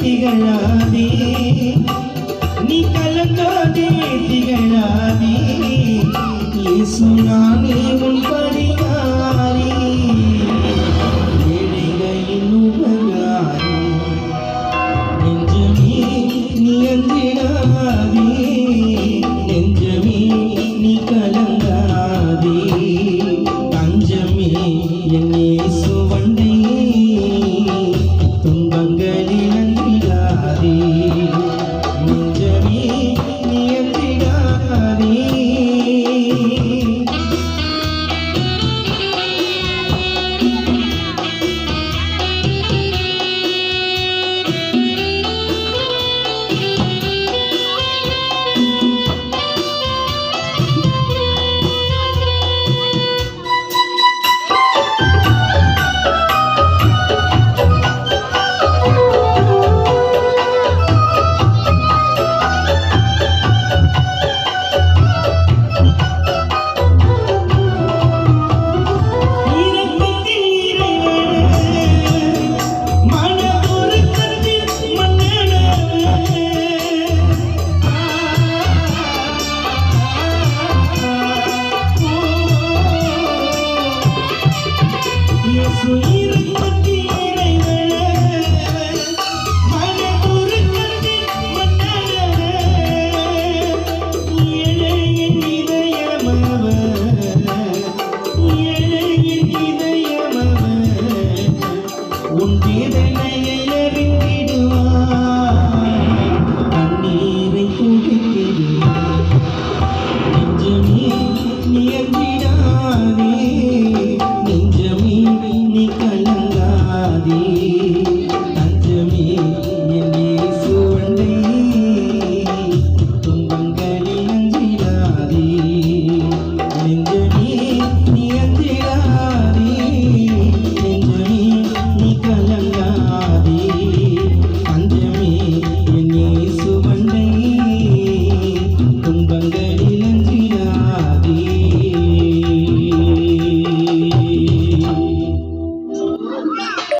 திகழாதே நீ கலங்காதே திகழாதே இயேசு நான்